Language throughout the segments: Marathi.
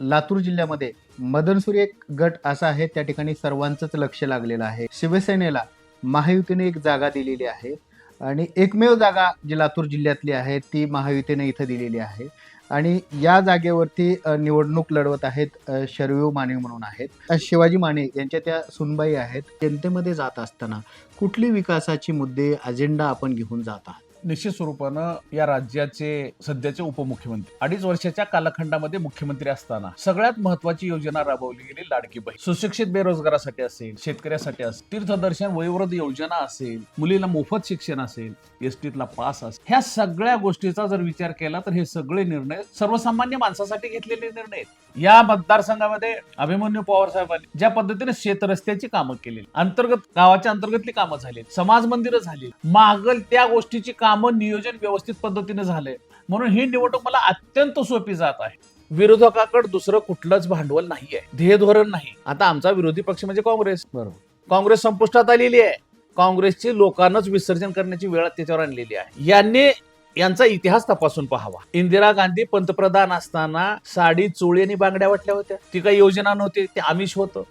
लातूर जिल्ह्यामध्ये मदनसुरी एक गट असा आहे त्या ठिकाणी सर्वांचंच लक्ष लागलेलं आहे. शिवसेनेला महायुतीने एक जागा दिलेली आहे आणि एकमेव जागा जी लातूर जिल्ह्यातली आहे ती महायुतीने इथं दिलेली आहे. आणि या जागेवरती निवडणूक लढवत आहेत अ, शरयू माने म्हणून आहेत. शिवाजी माने यांच्या त्या सुनबाई आहेत. जनतेमध्ये जात असताना कुठली विकासाची मुद्दे अजेंडा आपण घेऊन जात आहात? निश्चित स्वरूपानं या राज्याचे सध्याचे उपमुख्यमंत्री. अडीच वर्षाच्या कालखंडामध्ये मुख्यमंत्री असताना सगळ्यात महत्वाची योजना राबवली गेली लाडकी बहीण. सुशिक्षित बेरोजगारासाठी असेल शेतकऱ्यासाठी असेल तीर्थदर्शन वयोवृद्ध योजना असेल मुलीला मोफत शिक्षण असेल एसटीतला पास असेल ह्या सगळ्या गोष्टीचा जर विचार केला तर हे सगळे निर्णय सर्वसामान्य माणसासाठी घेतलेले निर्णय आहेत. या मतदारसंघामध्ये अभिमन्यू पवार साहेबांनी ज्या पद्धतीने शेत रस्त्याची कामं केली अंतर्गत गावाच्या अंतर्गतली कामं झाली समाज मंदिरं झाली मागल त्या गोष्टीची कामं नियोजन व्यवस्थित पद्धतीने झाले म्हणून ही निवडणूक मला अत्यंत सोपी जात आहे. विरोधकाकडे दुसरं कुठलंच भांडवल नाही आहे ध्येय धोरण नाही. आता आमचा विरोधी पक्ष म्हणजे काँग्रेस. बरोबर. काँग्रेस संपुष्टात आलेली आहे. काँग्रेसची लोकांनाच विसर्जन करण्याची वेळ त्याच्यावर आणलेली आहे. यांनी यांचा इतिहास तपासून पाहावा. इंदिरा गांधी पंतप्रधान असताना साडी चोळी आणि बांगड्या वाटल्या होत्या. ती काही योजना नव्हती ते आमिष होतं.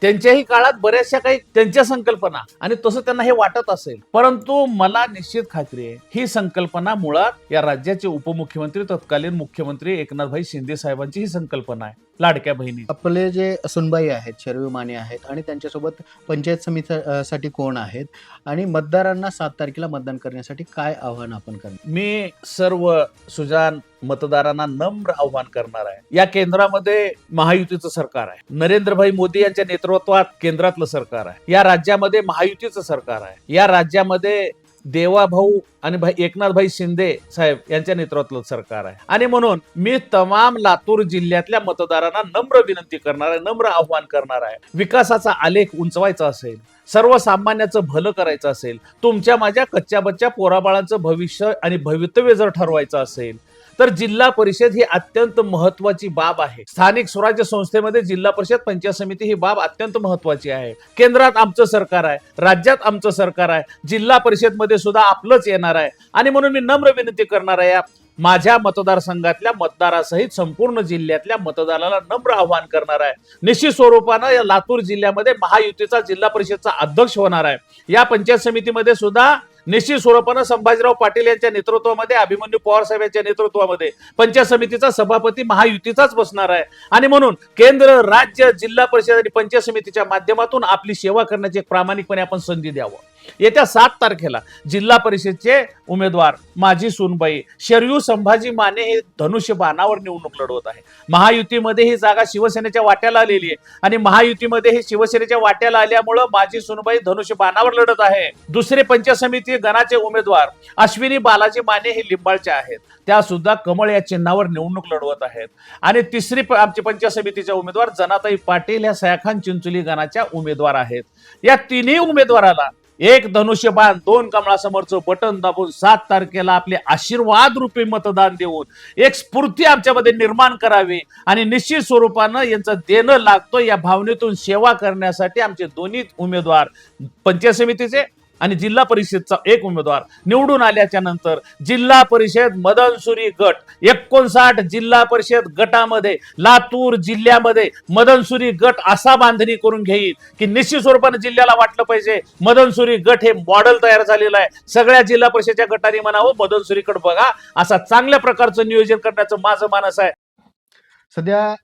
त्यांच्याही काळात बऱ्याचशा काही त्यांच्या संकल्पना आणि तसं त्यांना हे वाटत असेल. परंतु मला निश्चित खात्री आहे ही संकल्पना मुळात या राज्याचे उपमुख्यमंत्री तत्कालीन मुख्यमंत्री एकनाथभाई शिंदे साहेबांची ही संकल्पना आहे. लाडक्या बहिणी. आपले जे सुनबाई आहेत शरयू माने आहेत आणि त्यांच्यासोबत पंचायत समिती अ, साठी कोण आहेत आणि मतदारांना सात तारखेला मतदान करण्यासाठी काय आव्हान आपण करणार? मी सर्व सुजान मतदारांना नम्र आव्हान करणार आहे. या केंद्रामध्ये महायुतीचं सरकार आहे. नरेंद्रभाई मोदी यांच्या नेतृत्वात केंद्रातलं सरकार आहे. या राज्यामध्ये महायुतीचं सरकार आहे. या राज्यामध्ये देवाभाऊ आणि भाई एकनाथभाई शिंदे साहेब यांच्या नेतृत्वातलं सरकार आहे. आणि म्हणून मी तमाम लातूर जिल्ह्यातल्या मतदारांना नम्र विनंती करणार आहे नम्र आव्हान करणार आहे. विकासाचा आलेख उंचवायचा असेल सर्वसामान्याचं भलं करायचं असेल तुमच्या माझ्या कच्च्या बच्च्या पोराबाळांचं भविष्य आणि भवितव्य जर ठरवायचं असेल तर जिल्हा परिषद ही अत्यंत महत्वाची बाब आहे. स्थानिक स्वराज्य संस्थेमध्ये जिल्हा परिषद पंचायत समिती ही बाब अत्यंत महत्वाची आहे. केंद्रात आमचं सरकार आहे राज्यात आमचं सरकार आहे जिल्हा परिषदमध्ये सुद्धा आपलंच येणार आहे. आणि म्हणून मी नम्र विनंती करणार आहे माझ्या मतदारसंघातल्या मतदारासहित संपूर्ण जिल्ह्यातल्या मतदाराला नम्र आव्हान करणार आहे. निश्चित स्वरूपानं या लातूर जिल्ह्यामध्ये महायुतीचा जिल्हा परिषदचा अध्यक्ष होणार आहे. या पंचायत समितीमध्ये सुद्धा निश्चित स्वरूपानं संभाजीराव पाटील यांच्या नेतृत्वामध्ये अभिमन्यू पवार साहेब यांच्या नेतृत्वामध्ये पंचायत समितीचा सभापती महायुतीचाच बसणार आहे. आणि म्हणून केंद्र राज्य जिल्हा परिषद आणि पंचायत समितीच्या माध्यमातून आपली सेवा करण्याची एक प्रामाणिकपणे आपण संधी द्यावं. येत्या सात तारखेला जिल्हा परिषदचे उमेदवार माझी सुनबाई शरयू संभाजी माने हे धनुष्य बाणावर निवडणूक लढवत आहे. महायुतीमध्ये ही जागा शिवसेनेच्या वाट्याला आलेली आहे आणि महायुतीमध्ये ही शिवसेनेच्या वाट्याला आल्यामुळं माझी सुनबाई धनुष्य बाणावर लढत आहे. दुसरे पंच समिती गणाचे उमेदवार अश्विनी बालाजी माने हे लिंबाळचे आहेत. त्या सुद्धा कमळ या चिन्हावर निवडणूक लढवत आहेत. आणि तिसरी आमची पंचायत समितीच्या उमेदवार जनाताई पाटील ह्या सयाखान चिंचोली गणाच्या उमेदवार आहेत. या तिन्ही उमेदवाराला एक धनुष्यबाण दोन कमळासमोरचं बटन दाबून सात तारखेला आपले आशीर्वाद रूपी मतदान देऊन एक स्फूर्ती आमच्यामध्ये निर्माण करावी आणि निश्चित स्वरूपानं यांचं देणं लागतं या भावनेतून सेवा करण्यासाठी आमचे दोन्ही उमेदवार पंचायत समितीचे आणि जिल्हा परिषदचा एक उमेदवार निवडून आल्याच्यानंतर जिल्हा परिषद मदनसुरी गट एकोणसाठ जिल्हा परिषद गटामध्ये लातूर जिल्ह्यामध्ये मदनसुरी गट असा बांधणी करून घेईल की निश्चित स्वरूपाने जिल्ह्याला वाटलं पाहिजे. मदनसुरी गट हे मॉडेल तयार झालेलं आहे. सगळ्या जिल्हा परिषदच्या गटाने म्हणावं मदनसुरीकडे बघा. असा चांगल्या प्रकारचं नियोजन करण्याचं माझं मानस आहे. सध्या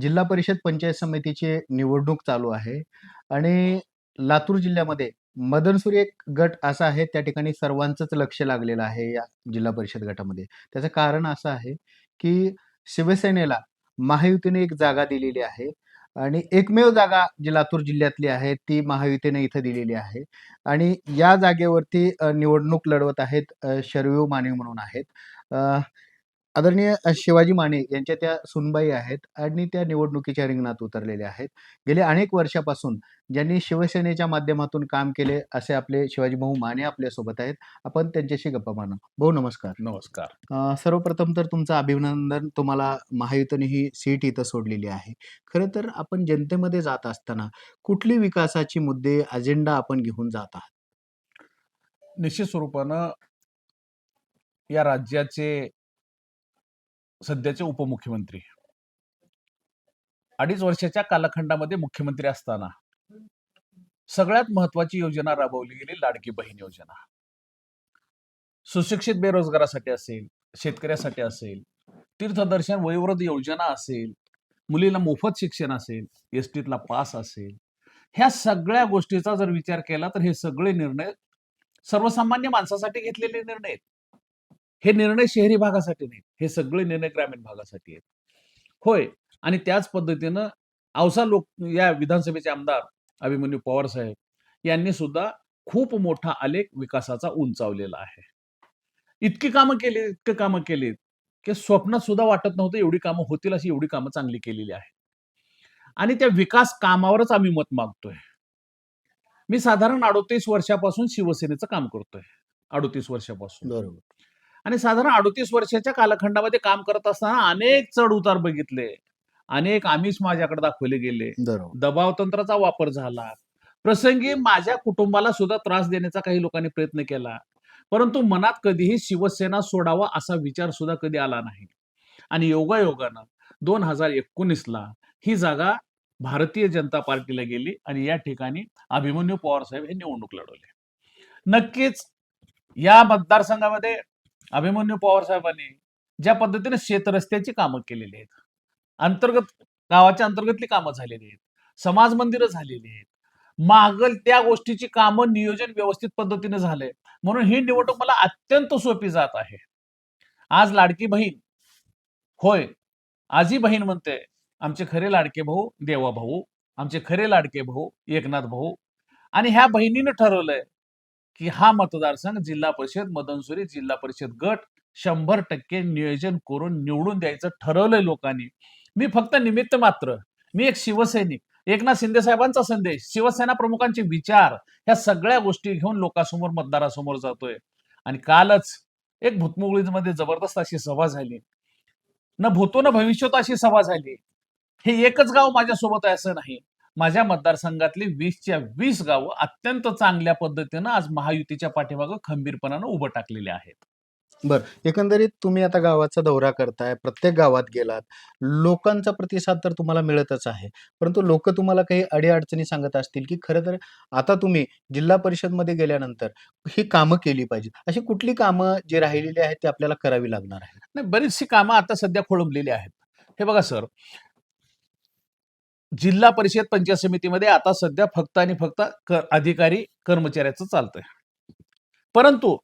जिल्हा परिषद पंचायत समितीची निवडणूक चालू आहे. आणि लातूर जिल्ह्यामध्ये मदनसूर एक गट असा आहे त्या ठिकाणी सर्वांचंच लक्ष लागलेलं आहे या जिल्हा परिषद गटामध्ये. त्याचं कारण असं आहे की शिवसेनेला महायुतीने एक जागा दिलेली आहे आणि एकमेव जागा जी लातूर जिल्ह्यातली आहे ती महायुतीने इथं दिलेली आहे. आणि या जागेवरती निवडणूक लढवत आहेत अ, शरयू माने म्हणून आहेत. आदरणीय शिवाजी माने यांच्या त्या सुनबाई आहेत आणि त्या निवडणुकीच्या रिंगणात उतरलेल्या आहेत. गेले अनेक वर्षापासून ज्यांनी शिवसेनेच्या माध्यमातून काम केले असे आपले शिवाजी भाऊ माने आपल्यासोबत आहेत. आपण त्यांच्याशी गप्पा मारणार. भाऊ नमस्कार. नमस्कार. सर्वप्रथम तर तुमचं अभिनंदन. तुम्हाला महायुतीने ही सीट इथं सोडलेली आहे. खरं तर आपण जनतेमध्ये जात असताना कुठली विकासाची मुद्दे अजेंडा आपण घेऊन जात आहात? निश्चित स्वरूपानं या राज्याचे सध्याचे उपमुख्यमंत्री. अडीच वर्षाच्या कालखंडामध्ये मुख्यमंत्री असताना सगळ्यात महत्वाची योजना राबवली गेली लाडकी बहीण योजना. सुशिक्षित बेरोजगारासाठी असेल शेतकऱ्यासाठी असेल तीर्थदर्शन वयोवृद्ध योजना असेल मुलीला मोफत शिक्षण असेल एस टीतला पास असेल ह्या सगळ्या गोष्टीचा जर विचार केला तर हे सगळे निर्णय सर्वसामान्य माणसासाठी घेतलेले निर्णय आहेत. हे निर्णय शहरी भागासाठी नाहीत हे सगळे निर्णय ग्रामीण भागासाठी आहेत. होय. आणि त्याच पद्धतीनं औसा लोक या विधानसभेचे आमदार अभिमन्यू पवार साहेब यांनी सुद्धा खूप मोठा आलेख विकासाचा उंचावलेला आहे. इतकी कामं केली इतकी कामं केलीत की स्वप्नात सुद्धा वाटत नव्हतं एवढी कामं होतील अशी एवढी कामं चांगली केलेली आहेत. आणि त्या विकास कामावरच आम्ही मत मागतोय. मी साधारण अडोतीस वर्षापासून शिवसेनेचं काम करतोय. अडोतीस वर्षापासून. बरोबर. आणि साधारण अडोतीस वर्षाच्या कालखंडामध्ये काम करत असताना अनेक चढ उतार बघितले. अनेक आमिष माझ्याकडे दाखवले गेले. दबाव तंत्राचा वापर झाला. प्रसंगी माझ्या कुटुंबाला सुद्धा त्रास देण्याचा काही लोकांनी प्रयत्न केला. परंतु मनात कधीही शिवसेना सोडावा असा विचार सुद्धा कधी आला नाही. आणि योगायोगानं दोन हजार एकोणीसला ही जागा भारतीय जनता पार्टीला गेली आणि या ठिकाणी अभिमन्यू पवार साहेब हे निवडणूक लढवले. नक्कीच या मतदारसंघामध्ये अभिमन्यू पवार साहेबांनी ज्या पद्धतीने शेतरस्त्याची कामं केलेली आहेत अंतर्गत गावाच्या अंतर्गतली कामं झालेली आहेत समाज मंदिरं झालेली आहेत मागल त्या गोष्टीची कामं नियोजन व्यवस्थित पद्धतीने झालंय. म्हणून ही निवडणूक मला अत्यंत सोपी जात आहे. आज लाडकी बहीण होय आजी बहीण म्हणते आमचे खरे लाडके भाऊ देवा भाऊ आमचे खरे लाडके भाऊ एकनाथ भाऊ. आणि ह्या बहिणीनं ठरवलंय की हा मतदारसंघ जिल्हा परिषद मदनसुरी जिल्हा परिषद गट शंभर टक्के नियोजन करून निवडून द्यायचं ठरवलंय लोकांनी. मी फक्त निमित्त मात्र मी एक शिवसैनिक एकनाथ शिंदे साहेबांचा संदेश शिवसेना प्रमुखांचे विचार ह्या सगळ्या गोष्टी घेऊन लोकांसमोर मतदारासमोर जातोय. आणि कालच एक भूतमुगळीमध्ये जबरदस्त अशी सभा झाली. न भूतो न भविष्यत अशी सभा झाली. हे एकच गाव माझ्यासोबत आहे असं नाही. माझ्या मतदारसंघातली वीसच्या वीस गावं अत्यंत चांगल्या पद्धतीनं आज महायुतीच्या पाठीमागं खंबीरपणानं उभं टाकलेले आहेत. एकंदरीत तुम्ही आता गावाचा दौरा करताय प्रत्येक गावात गेलात. लोकांचा प्रतिसाद तर तुम्हाला मिळतच आहे. परंतु लोक तुम्हाला काही अडीअडचणी सांगत असतील की खरं तर आता तुम्ही जिल्हा परिषदमध्ये गेल्यानंतर ही कामं केली पाहिजेत. अशी कुठली कामं जी राहिलेली आहेत ती आपल्याला करावी लागणार आहे नाही बरीचशी कामं आता सध्या खोळंबलेली आहेत. हे बघा सर जिल्हा परिषद पंचायत समितीमध्ये आता सध्या फक्त आणि फक्त अधिकारी कर्मचाऱ्याचं चालतंय. परंतु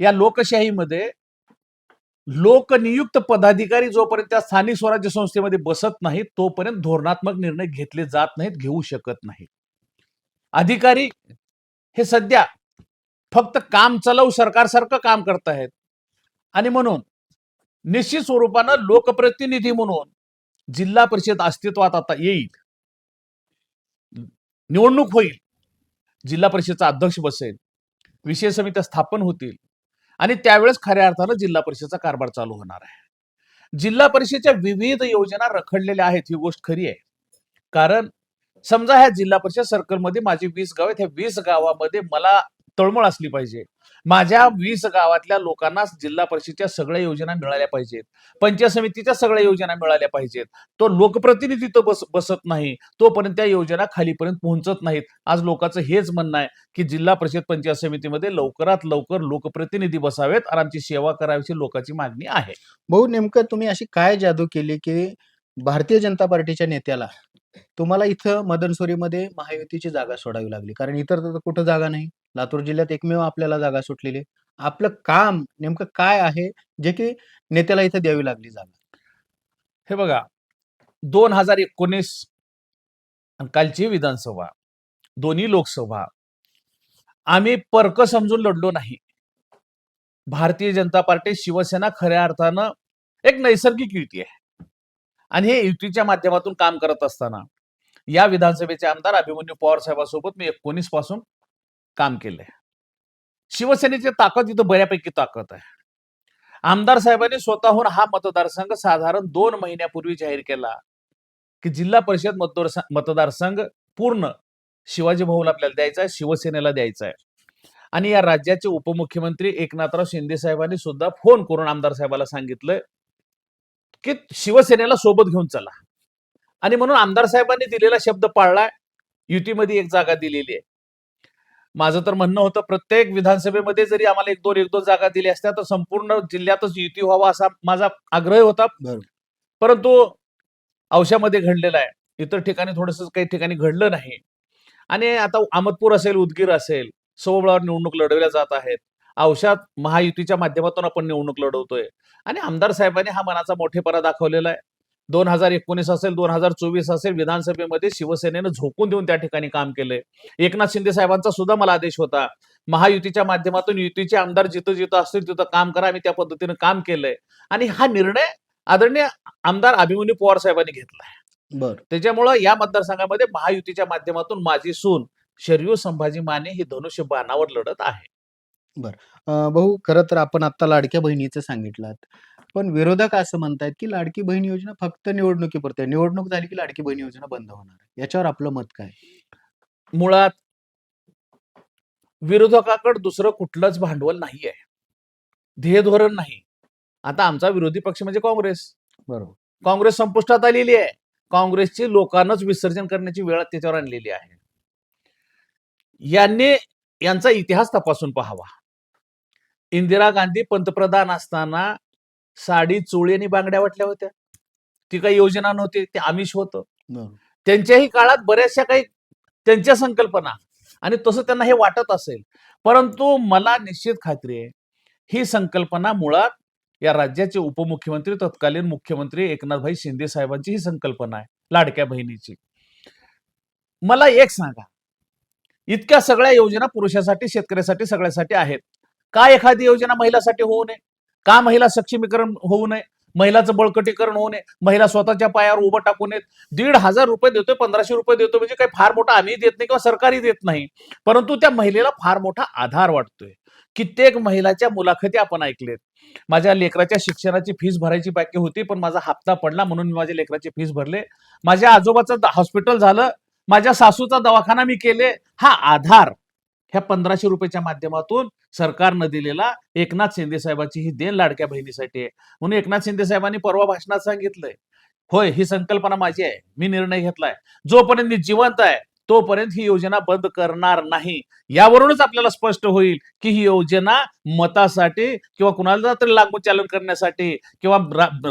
या लोकशाहीमध्ये लोकनियुक्त पदाधिकारी जोपर्यंत त्या स्थानिक स्वराज्य संस्थेमध्ये बसत नाहीत तोपर्यंत धोरणात्मक निर्णय घेतले जात नाहीत घेऊ शकत नाहीत. अधिकारी हे सध्या फक्त काम चलव सरकारसारखं काम करतायत आणि म्हणून निश्चित स्वरूपानं लोकप्रतिनिधी म्हणून जिल्हा परिषद अस्तित्वात आता येईल. निवडणूक होईल. जिल्हा परिषदचा अध्यक्ष बसेल. विषय समित्या स्थापन होतील. आणि त्यावेळेस खऱ्या अर्थानं जिल्हा परिषदचा कारभार चालू होणार आहे. जिल्हा परिषदेच्या विविध योजना रखडलेल्या आहेत ही गोष्ट खरी आहे. कारण समजा ह्या जिल्हा परिषद सर्कलमध्ये माझी वीस गाव आहेत. ह्या वीस गावामध्ये मला तळमळ असली पाहिजे. माझ्या वीस गावातल्या लोकांना जिल्हा परिषदेच्या सगळ्या योजना मिळाल्या पाहिजेत. पंचायत समितीच्या सगळ्या योजना मिळाल्या पाहिजेत. तो लोकप्रतिनिधी तो बस बसत नाही. तोपर्यंत त्या योजना खालीपर्यंत पोहोचत नाहीत. आज लोकांचं हेच म्हणणं आहे की जिल्हा परिषद पंचायत समितीमध्ये लवकरात लवकर लोकप्रतिनिधी बसावेत आणि आमची सेवा करावीची लोकांची मागणी आहे. भाऊ नेमकं तुम्ही अशी काय जादू केली की भारतीय जनता पार्टीच्या नेत्याला तुम्हाला इथं मदनसोरीमध्ये महायुतीची जागा सोडावी लागली? कारण इतर तर कुठं जागा नाही. लातूर जिल्ह्यात एकमेव आपल्याला जागा सुटलेली. आहे. आपलं काम नेमकं काय आहे? जे की नेत्याला इथं द्यावी लागली जागा. हे बघा दोन हजार एकोणीस कालची विधानसभा दोन्ही लोकसभा आम्ही पर्क समजून लढलो नाही. भारतीय जनता पार्टी शिवसेना खऱ्या अर्थानं एक नैसर्गिक युती आहे. आणि हे युतीच्या माध्यमातून काम करत असताना या विधानसभेचे आमदार अभिमन्यू पवार साहेबांसोबत मी एकोणीसपासून काम केलंय. शिवसेनेची ताकद इथं बऱ्यापैकी ताकद आहे. आमदार साहेबांनी स्वतःहून हा मतदारसंघ साधारण दोन महिन्यापूर्वी जाहीर केला की जिल्हा परिषद मतदार मतदारसंघ पूर्ण शिवाजी भाऊला आपल्याला द्यायचा आहे शिवसेनेला द्यायचा आहे. आणि या राज्याचे उपमुख्यमंत्री एकनाथराव शिंदे साहेबांनी सुद्धा फोन करून आमदार साहेबाला सांगितलं की शिवसेनेला सोबत घेऊन चला. आणि म्हणून आमदार साहेबांनी दिलेला शब्द पाळलाय. युतीमध्ये एक जागा दिलेली आहे. माझं तर म्हणणं होतं प्रत्येक विधानसभेमध्ये जरी आम्हाला एक दोन एक दोन जागा दिल्या असत्या तर संपूर्ण जिल्ह्यातच युती व्हावा असा माझा आग्रह होता. परंतु औशामध्ये घडलेला आहे. इतर ठिकाणी थोडस काही ठिकाणी घडलं नाही. आणि आता अहमदपूर असेल उदगीर असेल सोबळावर निवडणूक लढवल्या जात आहेत. औषात महायुतीच्या माध्यमातून आपण निवडणूक लढवतोय. आणि आमदार साहेबांनी हा मनाचा मोठेपणा दाखवलेला आहे. दोन हजार एकोणीस असेल दोन हजार चोवीस असेल विधानसभेमध्ये शिवसेनेनं झोकून देऊन त्या ठिकाणी काम केलंय. एकनाथ शिंदे साहेबांचा सुद्धा मला आदेश होता. महायुतीच्या माध्यमातून युतीचे आमदार जिथं जिथं असतील तिथं काम करा आम्ही त्या पद्धतीनं काम केलंय. आणि हा निर्णय आदरणीय आमदार अभिमन्यू पवार साहेबांनी घेतलाय बर. त्याच्यामुळं या मतदारसंघामध्ये महायुतीच्या माध्यमातून माझी सून शर्यू संभाजी माने ही धनुष्य बाणावर लढत आहे. अं, भाऊ खरं तर आपण आता लाडक्या बहिणीचं सांगितलं. पण विरोधक असं म्हणतायत की लाडकी बहीण योजना फक्त निवडणुकीपुरते. निवडणूक झाली की लाडकी बहीण योजना बंद होणार. याच्यावर आपलं मत काय? मुळात विरोधकाकडे दुसरं कुठलंच भांडवल नाही आहे. ध्येय धोरण नाही. आता आमचा विरोधी पक्ष म्हणजे काँग्रेस. बरोबर. काँग्रेस संपुष्टात आलेली आहे. काँग्रेसची लोकांनाच विसर्जन करण्याची वेळ त्याच्यावर आणलेली आहे. यांनी यांचा इतिहास तपासून पाहावा. इंदिरा गांधी पंतप्रधान असताना साडी चोळी आणि बांगड्या वाटल्या होत्या. ती काही योजना नव्हती ते आमिष होतं. त्यांच्याही काळात बऱ्याचशा काही त्यांच्या संकल्पना आणि तसं त्यांना हे वाटत असेल. परंतु मला निश्चित खात्री आहे ही संकल्पना मुळात या राज्याचे उपमुख्यमंत्री तत्कालीन मुख्यमंत्री एकनाथभाई शिंदे साहेबांची ही संकल्पना आहे लाडक्या बहिणीची. मला एक सांगा इतक्या सगळ्या योजना पुरुषासाठी शेतकऱ्यासाठी सगळ्यासाठी आहेत. का एखादी योजना महिलासाठी होऊ नये? का महिला सक्षमीकरण होऊ नये? महिलाचं बळकटीकरण होऊ नये. महिला स्वतःच्या पायावर उभं टाकू नयेत दीड हजार रुपये देतोय पंधराशे रुपये देतोय म्हणजे काही फार मोठा आम्ही देत नाही किंवा सरकारही देत नाही. परंतु त्या महिलेला फार मोठा आधार वाटतोय. कित्येक महिलाच्या मुलाखती आपण ऐकलेत. माझ्या लेकराच्या शिक्षणाची फीस भरायची बाकी होती पण माझा हप्ता पडला म्हणून मी माझ्या लेकराची फीस भरले. माझ्या आजोबाचं हॉस्पिटल झालं. माझ्या सासूचा दवाखाना मी केले. हा आधार. ह्या पंधराशे रुपयाच्या माध्यमातून सरकारनं दिलेला एकनाथ शिंदे साहेबांची ही देण लाडक्या बहिणीसाठी आहे. म्हणून एकनाथ शिंदे साहेबांनी परवा भाषणात सांगितलंय होय ही संकल्पना माझी आहे मी निर्णय घेतलाय. जोपर्यंत मी जिवंत आहे तोपर्यंत ही योजना बंद करणार नाही. यावरूनच आपल्याला स्पष्ट होईल की ही योजना मतासाठी किंवा कुणाला तरी लागू चालन करण्यासाठी किंवा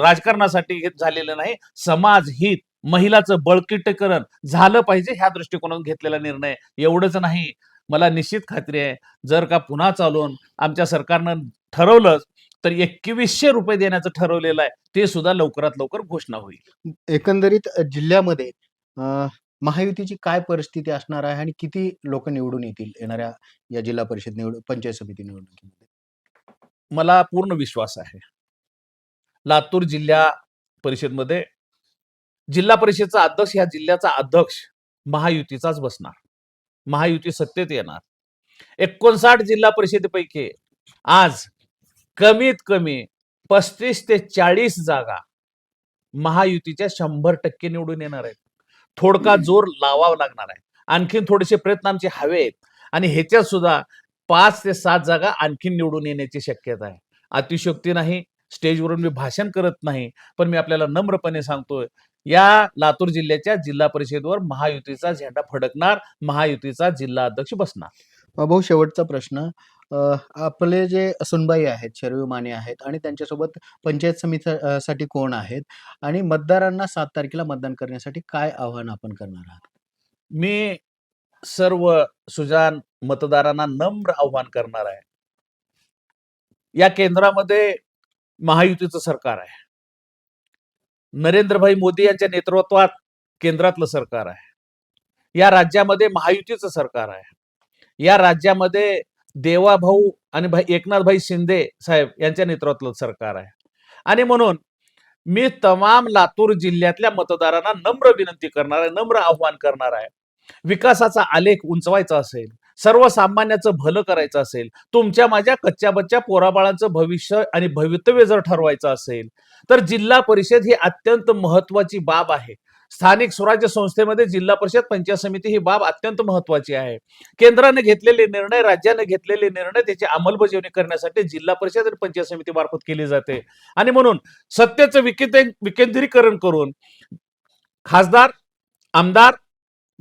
राजकारणासाठी झालेलं नाही समाज हित महिलाचं बळकिटकरण झालं पाहिजे ह्या दृष्टिकोनातून घेतलेला निर्णय. एवढंच नाही. मला निश्चित खात्री आहे जर का पुन्हा चालून आमच्या सरकारनं ठरवलं तर एकवीसशे रुपये देण्याचं ठरवलेलं आहे ते सुद्धा लवकरात लवकर घोषणा होईल. एकंदरीत जिल्ह्यामध्ये अ, महायुतीची काय परिस्थिती असणार आहे आणि किती लोक निवडून येतील येणाऱ्या या जिल्हा परिषद निवड पंचायत समिती निवडणुकीमध्ये? मला पूर्ण विश्वास आहे. लातूर जिल्हा परिषदमध्ये जिल्हा परिषदचा अध्यक्ष ह्या जिल्ह्याचा अध्यक्ष महायुतीचाच बसणार. महायुती सत्तेत येणार. एकोणसाठ जिल्हा परिषदेपैकी आज कमीत कमी पस्तीस ते चाळीस जागा महायुतीच्या शंभर टक्के निवडून येणार आहेत. थोडका जोर लावावा लागणार आहे. आणखीन थोडेसे प्रयत्न आमचे हवे आहेत. आणि ह्याच्यात सुद्धा पाच ते सात जागा आणखीन निवडून येण्याची शक्यता आहे. अतिशयोक्ती नाही. स्टेजवरून मी भाषण करत नाही. पण मी आपल्याला नम्रपणे सांगतोय या लातूर जिल्ह्याच्या जिल्हा परिषदेवर महायुतीचा झेंडा फडकणार महायुतीचा जिल्हा अध्यक्ष बसणार. भाऊ शेवटचा प्रश्न. आपले जे सुनबाई आहेत शरयू माने आहेत आणि त्यांच्यासोबत पंचायत समिती अ, साठी कोण आहेत आणि मतदारांना सात तारखेला मतदान करण्यासाठी काय आव्हान आपण करणार आहात? मी सर्व सुजान मतदारांना नम्र आव्हान करणार आहे. या केंद्रामध्ये महायुतीचं सरकार आहे. नरेंद्रभाई मोदी यांच्या नेतृत्वात केंद्रातलं सरकार आहे. या राज्यामध्ये महायुतीचं सरकार आहे. या राज्यामध्ये देवाभाऊ आणि भाई एकनाथभाई शिंदे साहेब यांच्या नेतृत्वातलं सरकार आहे. आणि म्हणून मी तमाम लातूर जिल्ह्यातल्या मतदारांना नम्र विनंती करणार आहे नम्र आव्हान करणार आहे. विकासाचा आलेख उंचवायचा असेल सर्वसामान्याचं भलं करायचं असेल तुमच्या माझ्या कच्च्या बच्च्या पोराबाळांचं भविष्य आणि भवितव्य जर ठरवायचं असेल तर जिल्हा परिषद ही अत्यंत महत्वाची बाब आहे. स्थानिक स्वराज्य संस्थेमध्ये जिल्हा परिषद पंचायत समिती ही बाब अत्यंत महत्वाची आहे. केंद्राने घेतलेले निर्णय राज्याने घेतलेले निर्णय त्याची अंमलबजावणी करण्यासाठी जिल्हा परिषद आणि पंचायत समिती मार्फत केली जाते. आणि म्हणून सत्तेचं विकेंद्री- विकेंद्रीकरण करून खासदार आमदार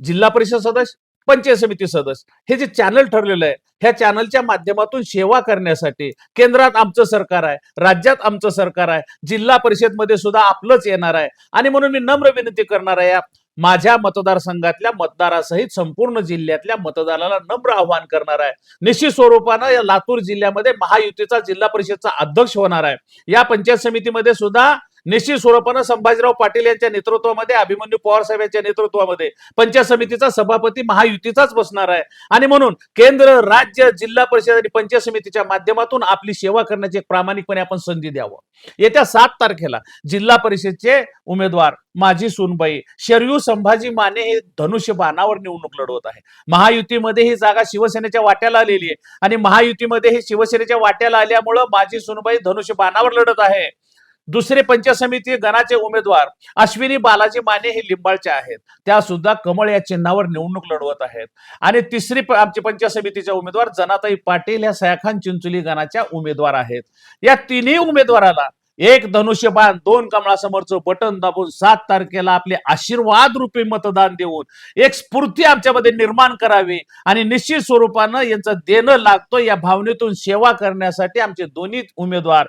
जिल्हा परिषद सदस्य पंचायत समिती सदस्य. हे जे चॅनल ठरलेलं आहे ह्या चॅनलच्या माध्यमातून सेवा करण्यासाठी केंद्रात आमचं सरकार आहे राज्यात आमचं सरकार आहे जिल्हा परिषदमध्ये सुद्धा आपलंच येणार आहे. आणि म्हणून मी नम्र विनंती करणार आहे या माझ्या मतदारसंघातल्या मतदारासहित संपूर्ण जिल्ह्यातल्या मतदाराला नम्र आवाहन करणार आहे. निश्चित स्वरूपानं या लातूर जिल्ह्यामध्ये महायुतीचा जिल्हा परिषदचा अध्यक्ष होणार आहे. या पंचायत समितीमध्ये सुद्धा निश्चित स्वरूपानं संभाजीराव पाटील यांच्या नेतृत्वामध्ये अभिमन्यू पवार साहेब यांच्या नेतृत्वामध्ये पंचायत समितीचा सभापती महायुतीचाच बसणार आहे. आणि म्हणून केंद्र राज्य जिल्हा परिषद आणि पंचायत समितीच्या माध्यमातून आपली सेवा करण्याची एक प्रामाणिकपणे आपण संधी द्यावं. येत्या सात तारखेला जिल्हा परिषदचे उमेदवार माझी सुनबाई शरयू संभाजी माने हे धनुष्य बाणावर निवडणूक लढवत आहे. महायुतीमध्ये ही जागा शिवसेनेच्या वाट्याला आलेली आहे. आणि महायुतीमध्ये ही शिवसेनेच्या वाट्याला आल्यामुळं माझी सुनबाई धनुष्य बाणावर लढत आहे. दुसरे पंच समिती गणाचे उमेदवार अश्विनी बालाजी माने हे लिंबाळचे आहेत. त्या सुद्धा कमळ या चिन्हावर निवडणूक लढवत आहेत. आणि तिसरी आमची पंच समितीच्या उमेदवार जनाताई पाटील ह्या सयाखान चिंचोली गणाच्या उमेदवार आहेत. या तिन्ही उमेदवाराला एक धनुष्यबाण दोन कमळासमोरचं बटन दाबून सात तारखेला आपले आशीर्वाद रूपी मतदान देऊन एक स्फूर्ती आमच्यामध्ये निर्माण करावी आणि निश्चित स्वरूपानं यांचं देणं लागतो या भावनेतून सेवा करण्यासाठी आमचे दोन्ही उमेदवार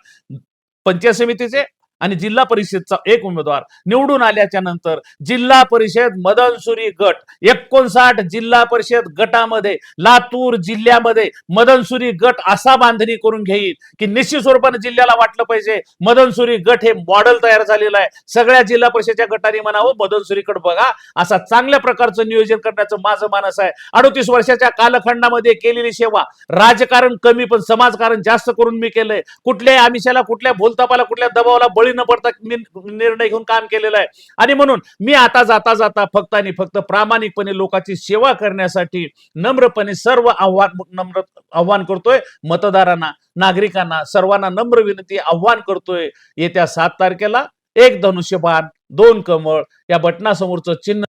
पंचायत समितीचे आणि जिल्हा परिषदचा एक उमेदवार निवडून आल्याच्यानंतर जिल्हा परिषद मदनसुरी गट एकोणसाठ जिल्हा परिषद गटामध्ये लातूर जिल्ह्यामध्ये मदनसुरी गट असा बांधणी करून घेईल की निश्चित स्वरूपाने जिल्ह्याला वाटलं पाहिजे. मदनसुरी गट हे मॉडेल तयार झालेलं आहे. सगळ्या जिल्हा परिषदच्या गटाने म्हणावं मदनसुरीकडे बघा. असा चांगल्या प्रकारचं नियोजन करण्याचं माझं मानस आहे. अडतीस वर्षाच्या कालखंडामध्ये केलेली सेवा राजकारण कमी पण समाजकारण जास्त करून मी केलंय. कुठल्याही आमिषाला कुठल्या भूलतापाला कुठल्या दबावाला बळी न पडता निर्णय घेऊन काम केलेलं आहे. आणि म्हणून मी आता जाता जाता फक्त आणि फक्त प्रामाणिकपणे लोकांची सेवा करण्यासाठी नम्रपणे सर्व आव्हान नम्र आव्हान करतोय. मतदारांना नागरिकांना सर्वांना नम्र विनंती आव्हान करतोय. येत्या सात तारखेला एक धनुष्यबाण दोन कमळ या बटनासमोरचं चिन्ह